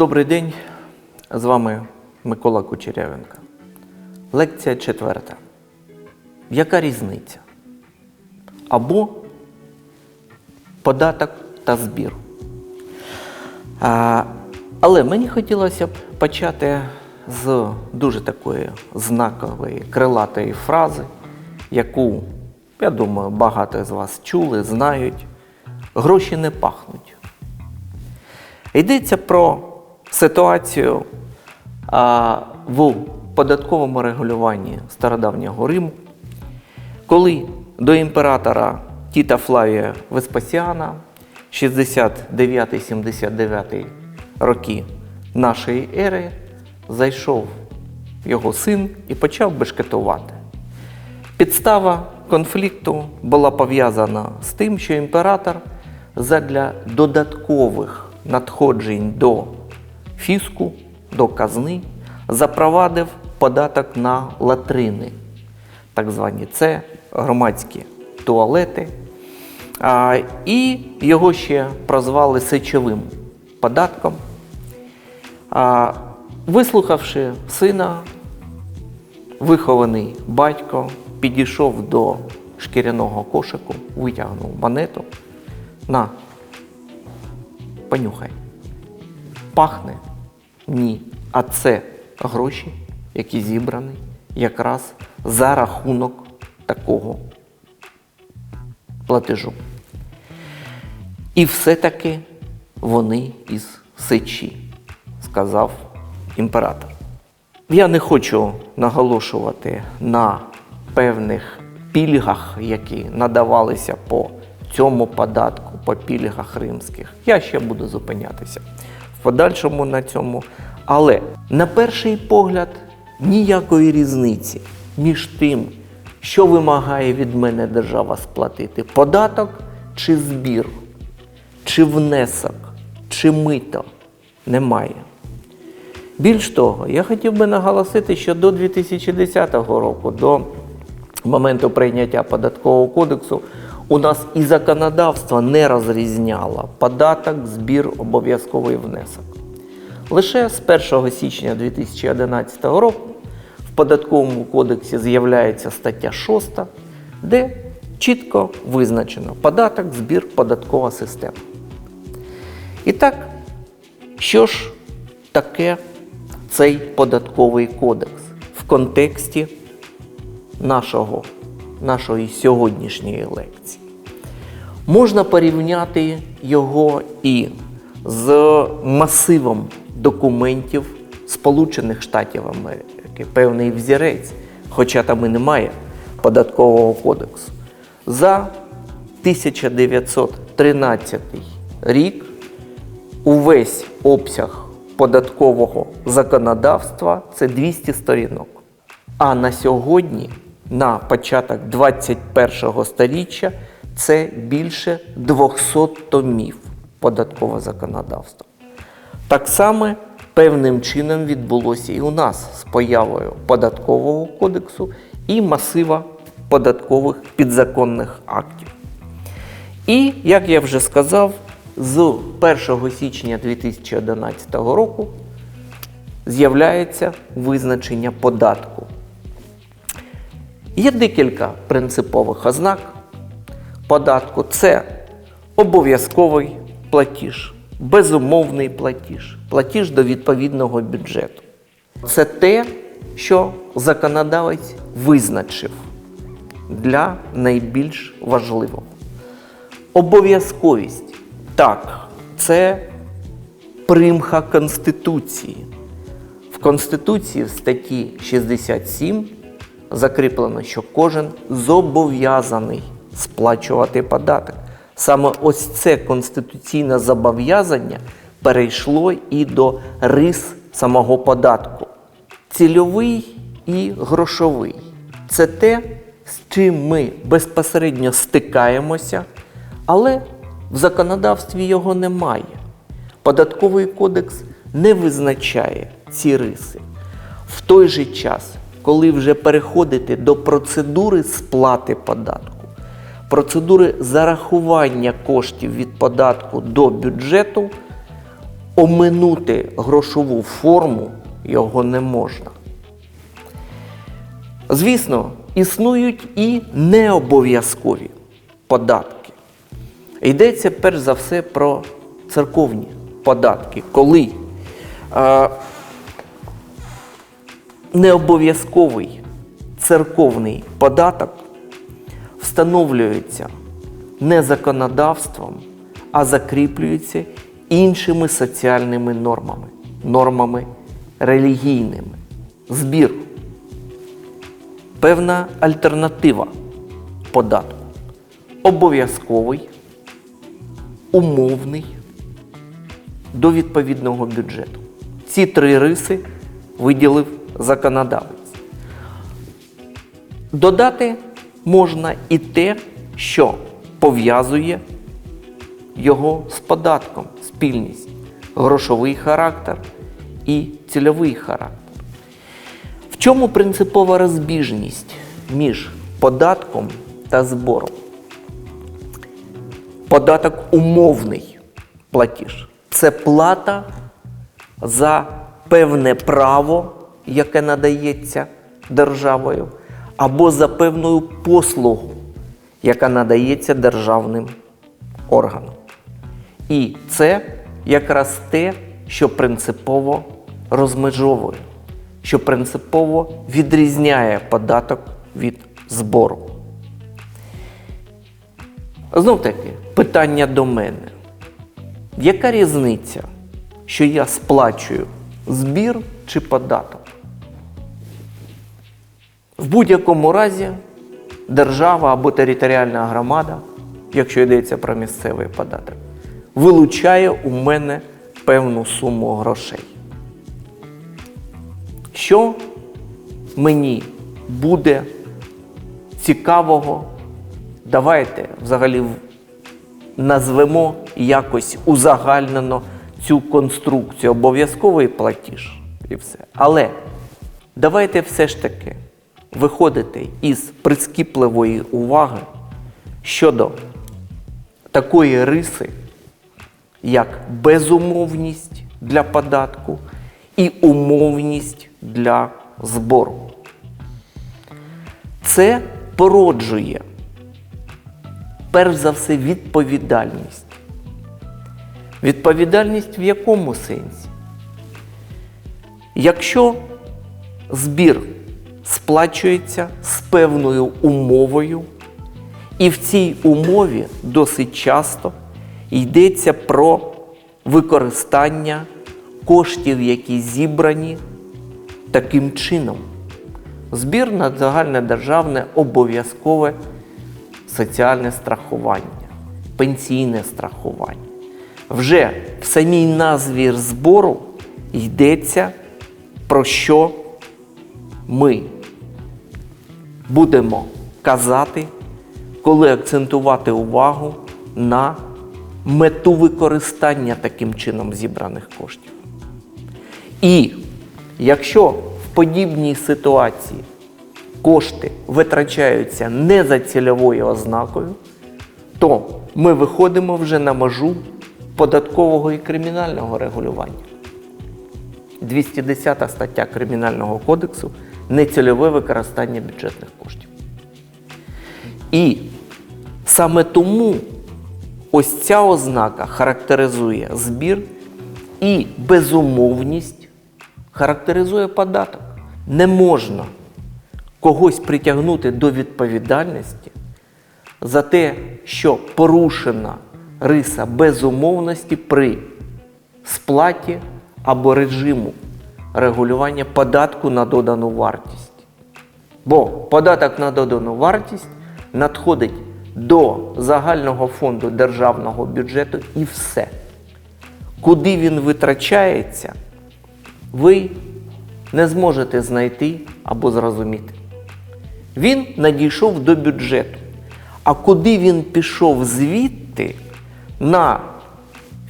Добрий день, з вами Микола Кучерявенко. Лекція четверта. Яка різниця? Або податок та збір. А, але мені хотілося б почати з дуже такої знакової крилатої фрази, яку, я думаю, багато з вас чули, знають. Гроші не пахнуть. Йдеться про ситуацію а, в податковому регулюванні стародавнього Риму, коли до імператора Тіта Флавія Веспасіана 69-79 роки нашої ери зайшов його син і почав бешкетувати. Підстава конфлікту була пов'язана з тим, що імператор задля додаткових надходжень до фіску, до казни запровадив податок на латрини, так звані це громадські туалети. А, і його ще прозвали сечовим податком. А, вислухавши сина, вихований батько підійшов до шкіряного кошику, витягнув монету. На, понюхай. Пахне? Ні. А це гроші, які зібрані якраз за рахунок такого платежу. І все-таки вони із сечі, сказав імператор. Я не хочу наголошувати на певних пільгах, які надавалися по цьому податку, по пільгах римських. Я ще буду зупинятися подальшому на цьому. Але на перший погляд ніякої різниці між тим, що вимагає від мене держава сплатити: податок чи збір, чи внесок, чи мито немає. Більш того, я хотів би наголосити, що до 2010 року, до моменту прийняття податкового кодексу, у нас і законодавство не розрізняло податок, збір, обов'язковий внесок. Лише з 1 січня 2011 року в податковому кодексі з'являється стаття 6, де чітко визначено податок, збір, податкова система. І так, що ж таке цей податковий кодекс в контексті нашого, нашої сьогоднішньої лекції? Можна порівняти його і з масивом документів Сполучених Штатів Америки, певний взірець, хоча там і немає податкового кодексу. За 1913 рік увесь обсяг податкового законодавства це 200 сторінок. А на сьогодні, на початок 21 століття, це більше 200 томів податкового законодавства. Так само певним чином відбулося і у нас з появою податкового кодексу і масива податкових підзаконних актів. І, як я вже сказав, з 1 січня 2011 року з'являється визначення податку. Є декілька принципових ознак податку. Це обов'язковий платіж, безумовний платіж, платіж до відповідного бюджету. Це те, що законодавець визначив для найбільш важливого. Обов'язковість так, це примха Конституції. В Конституції в статті 67 закріплено, що кожен зобов'язаний сплачувати податок. Саме ось це конституційне зобов'язання перейшло і до рис самого податку. Цільовий і грошовий це те, з чим ми безпосередньо стикаємося, але в законодавстві його немає. Податковий кодекс не визначає ці риси. В той же час, коли вже переходите до процедури сплати податку, процедури зарахування коштів від податку до бюджету, оминути грошову форму його не можна. Звісно, існують і необов'язкові податки. Йдеться перш за все про церковні податки, коли е, необов'язковий церковний податок встановлюється не законодавством, а закріплюється іншими соціальними нормами, нормами релігійними. Збір. Певна альтернатива податку. Обов'язковий, умовний до відповідного бюджету. Ці три риси виділив законодавець. Додати можна і те, що пов'язує його з податком, спільність, грошовий характер і цільовий характер. В чому принципова розбіжність між податком та збором? Податок умовний платіж. Це плата за певне право, яке надається державою, або за певною послугу, яка надається державним органам. І це якраз те, що принципово розмежовує, що принципово відрізняє податок від збору. Знов таки, питання до мене. Яка різниця, що я сплачую збір чи податок? В будь-якому разі держава або територіальна громада, якщо йдеться про місцевий податок, вилучає у мене певну суму грошей. Що мені буде цікавого? Давайте взагалі назвемо якось узагальнено цю конструкцію, обов'язковий платіж і все. Але давайте все ж таки виходити із прискіпливої уваги щодо такої риси, як безумовність для податку і умовність для збору. Це породжує перш за все відповідальність. Відповідальність в якому сенсі? Якщо збір сплачується з певною умовою, і в цій умові досить часто йдеться про використання коштів, які зібрані таким чином. Збір на загальне державне обов'язкове соціальне страхування, пенсійне страхування. Вже в самій назві збору йдеться про що ми будемо казати, коли акцентувати увагу на мету використання таким чином зібраних коштів. І якщо в подібній ситуації кошти витрачаються не за цільовою ознакою, то ми виходимо вже на межу податкового і кримінального регулювання. 210 стаття Кримінального кодексу нецільове використання бюджетних коштів. І саме тому ось ця ознака характеризує збір і безумовність характеризує податок. Не можна когось притягнути до відповідальності за те, що порушена риса безумовності при сплаті або режиму регулювання податку на додану вартість. Бо податок на додану вартість надходить до загального фонду державного бюджету і все. Куди він витрачається, ви не зможете знайти або зрозуміти. Він надійшов до бюджету. А куди він пішов звідти на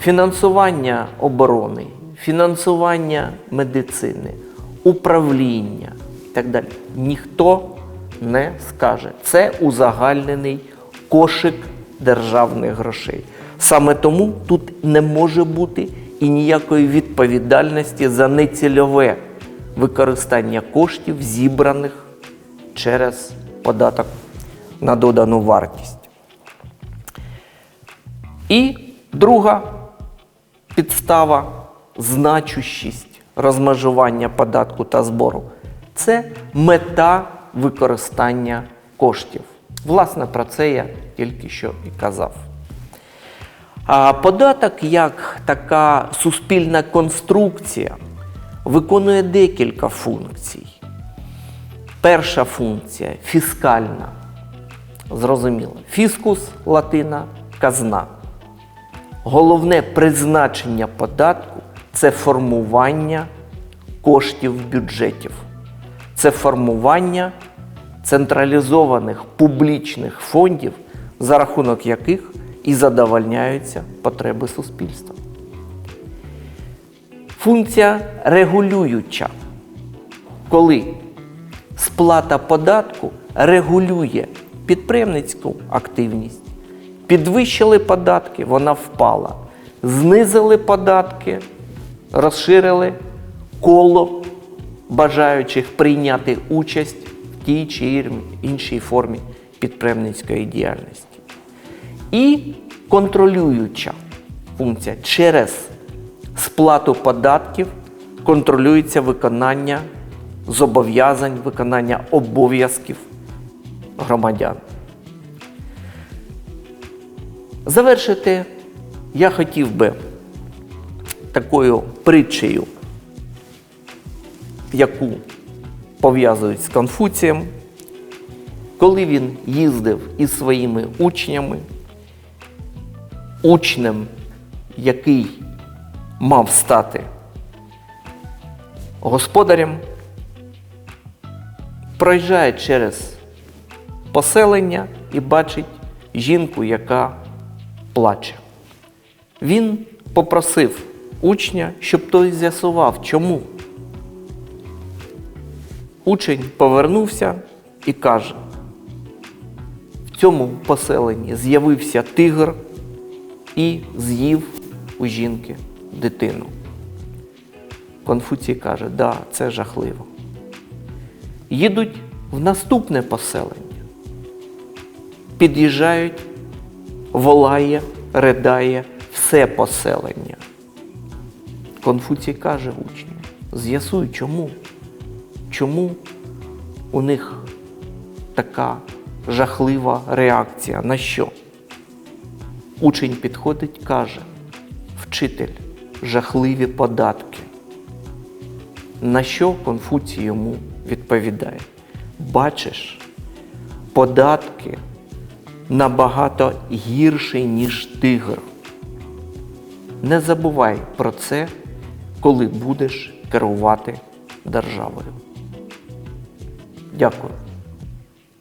фінансування оборони, фінансування медицини, управління і так далі, ніхто не скаже. Це узагальнений кошик державних грошей. Саме тому тут не може бути і ніякої відповідальності за нецільове використання коштів, зібраних через податок на додану вартість. І друга підстава значущість розмежування податку та збору це мета використання коштів. Власне, про це я тільки що і казав. А податок як така суспільна конструкція виконує декілька функцій. Перша функція фіскальна. Зрозуміло. Фіскус латина казна. Головне призначення податку це формування коштів бюджетів. Це формування централізованих публічних фондів, за рахунок яких і задовольняються потреби суспільства. Функція регулююча, коли сплата податку регулює підприємницьку активність. Підвищили податки, вона впала. Знизили податки, розширили коло бажаючих прийняти участь в тій чи іншій формі підприємницької діяльності. І контролююча функція через сплату податків контролюється виконання зобов'язань, виконання обов'язків громадян. Завершити я хотів би такою притчею, яку пов'язують з Конфуцієм, коли він їздив із своїми учнями, учнем, який мав стати господарем, проїжджає через поселення і бачить жінку, яка плаче. Він попросив учня, щоб той з'ясував, чому. Учень повернувся і каже: в цьому поселенні з'явився тигр і з'їв у жінки дитину. Конфуцій каже, да, це жахливо. Їдуть в наступне поселення. Під'їжджають, волає, ридає все поселення. Конфуцій каже учню, з'ясуй, чому? Чому у них така жахлива реакція? На що? Учень підходить, каже, вчитель, жахливі податки. На що Конфуцій йому відповідає? Бачиш, податки набагато гірший, ніж тигр. Не забувай про це, коли будеш керувати державою. Дякую.